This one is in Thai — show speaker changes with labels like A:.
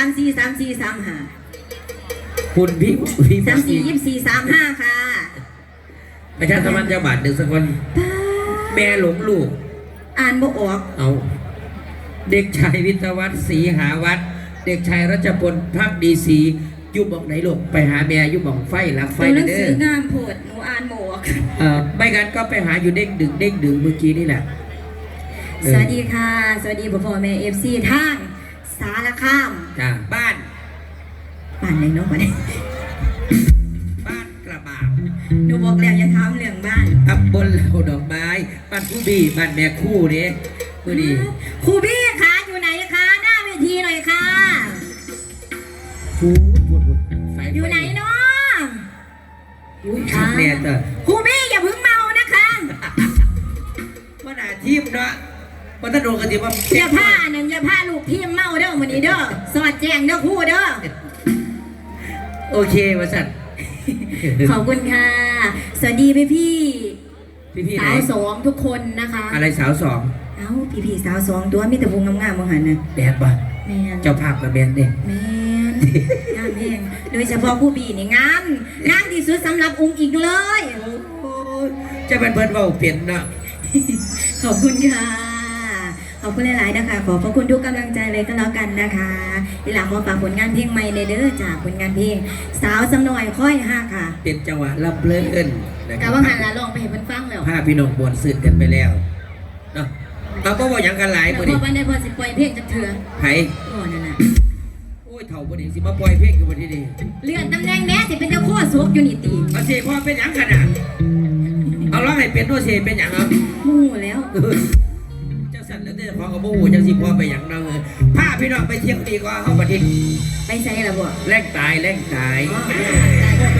A: ามสี่สามสี่สามห้าคุณพี่พี่สามสี่ยี่สี่สามห้าค่ะประชาสัมพัน
B: ธ์จังหวัดหนึ่สักวันแม่หลงลูก
A: อ่านบ่ออก
B: เอา เด็กชายวิทวัฒศรีหาวัฒเด็กชายรัชพลพักดีสียุบบอกไหนลูกไปหาแม่ยุบบอกไฟลักไฟ
A: เด้อหนังสื
B: อ
A: งามโพดหนูอ่านหมวก
B: เออไม่งั้นก็ไปหาอยู่เด้งดึงเด้งดึงเมื่อกี้นี่แหละ
A: สวัสดีค่ะ สวัสดีพ่อแม่เอฟซีท่า สารคาม
B: จ้ามบ้าน
A: บ้านไหนเนาะ
B: บ้านกระบาด
A: หนูบอกแล้วอย่าถามเรื่องบ้าน
B: ตับบนเหล่าดอกไม้บ้านคูบี้บ้านแม่คู่เด้คู่ดี
A: คูบี้คะอยู่ไหนคะหน้าเวทีหน่อยค่ะ
B: ฟูดฟูด
A: อยู่ไหนเนาะคูบี้อย่าพึ่งเมานะคะ
B: ว่าหน้าทีมเนาะว่าถ้าโดนกระติบงว่า
A: อย่าผ้าอันนั้อย่าผ้าลูกทิม เด้อมื้อนี้เด้อสวัสดแจ้งเด้อครูเด้อ
B: โอเควสัน
A: ขอบคุณค่ะ สวัสดีพี่พี่
B: พี่พี่
A: ๆ
B: ไหน
A: สาวสองทุกคนนะคะ
B: อะไรสาวสอง
A: เอ้าพี่พี่ๆสาวสองตัวมีแต่พุงงามๆมองหันน่ะ
B: แบนปะ
A: แมน
B: เจ้าภาพกับแบนเนี่ย
A: แมนงามเพลงโดยเฉพาะผู้บีนี่งามงามที่สุดสำหรับอุ้งอิงเลย
B: จะเป็นเพิ่นเบาเปลี่ยนเนาะ
A: ขอบคุณค่ะ ขอบคุณหลายๆนะคะ ขอบพระคุณทุกกำลังใจเลยก็แล้วกันนะคะทีหลังมาฝากผลงานเพลงใหม่เลยเด้อจากผลงานเพลงสาวสำน่อยค่อยห้าค่ะ
B: เป็นจังหวะรับเลื่อนนะค
A: กะ
B: รับ
A: ว่าหันละลองไปเห็นเพิ่นฟังแล้ว
B: ผ้าพี่น้องบวนสื่อกันไปแล้วเนาะเราก็บอกอย่างกันหลาย
A: แล้ว
B: มือ
A: พ
B: ดิ
A: อวันใดพอสิปล่อยเพลงจะเถื่อ
B: ไผ
A: โอ้นั่นน่ะ
B: โอ้ยเถ่าบนนี้สิมาปล่อยเพลงกันวันที่ดี
A: เลื่อนตำแหน่งแม่สิเป็นเจ้าขั้วสุกอยู่นี่ตี
B: เอาเสียพ่อเป็นหยังขนาดเอาร้องให้เป็นด้วยเสียเป็นหยังเอา
A: หูแล้ว
B: จ้าของกับโอ้จังสิพ่อไปอย่างเนาะเออพาพี่น้องไปเที่ยวดีกว่าเข้าประเทศ
A: ไปใส่ละบ่
B: แรงตายแรงตาย
A: อ๋อ